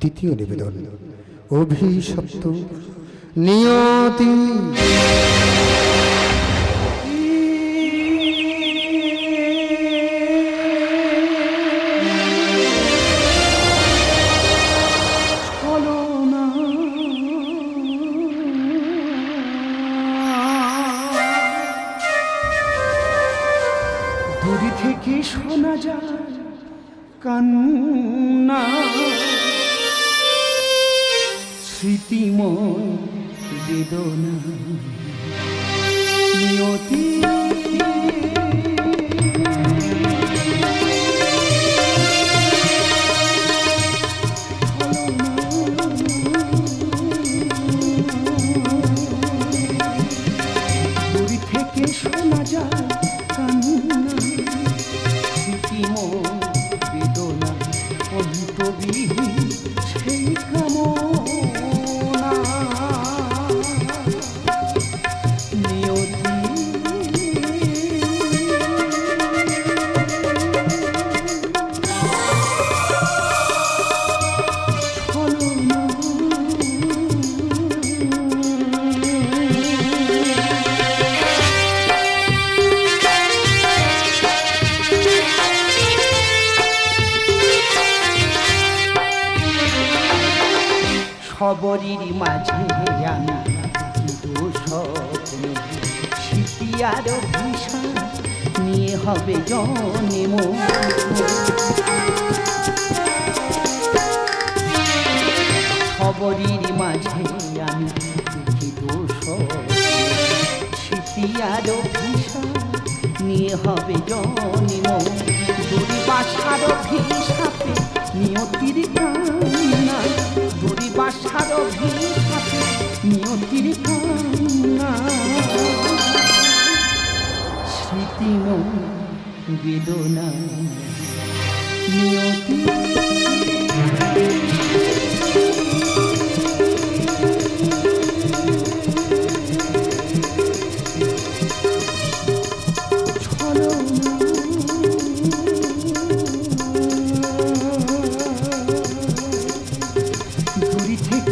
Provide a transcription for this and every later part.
দ্বিতীয় নিবেদন। অভিশপ্ত। নিয়তি। দূরে থেকে শোনা যায় কান্না। স্মৃতিময় বেদনা। নিয়তি। শোনা যায় কান্না স্মৃতিময় সবরির মাঝে আমি শীতিয়ার ভীষণ নিয়ে হবে জন্ম খবরের মাঝে আমি শীতিয়ার ভীষণ নিয়ে হবে জন্ম দূরি বাসার ভিসাপে নিয়তির নিয়তির কান্না স্মৃতিময় বেদনা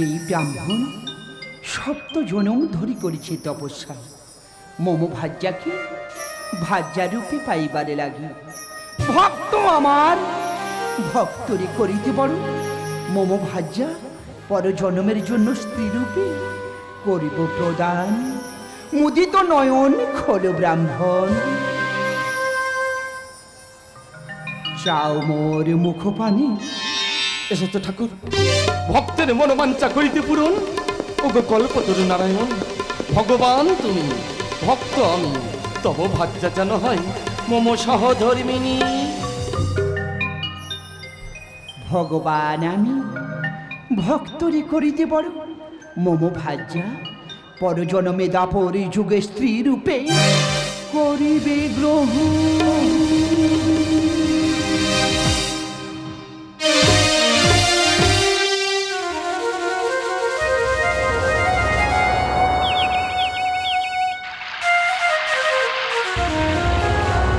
এই ব্রাহ্মণ সপ্ত জনম ধরি করেছে তপস্যা। মম ভাজ্যাকে ভাজ্যা রূপে পাইবারে লাগি। ভক্ত আমার, ভক্তরে করিতে বড়। মম ভাজ্যা পর জনমের জন্য স্ত্রী রূপে করিব প্রদান। মুদিত নয়ন খোল ব্রাহ্মণ। চাও মোর মুখ পানি এসেছে ঠাকুর। ভক্তের মনোবাঞ্ছা করিতে পূরণ। ও গো কল্পতরু নারায়ণ, ভগবান তুমি, ভক্ত আমি, তব ভাজ্যা যেন হয় মম সহধর্মিনী ভগবান আমি, ভক্তরে করিতে বড়, মম ভাজ্যা, পরজনমে দাপরে যুগে স্ত্রী রূপে করিবে গ্রহণ।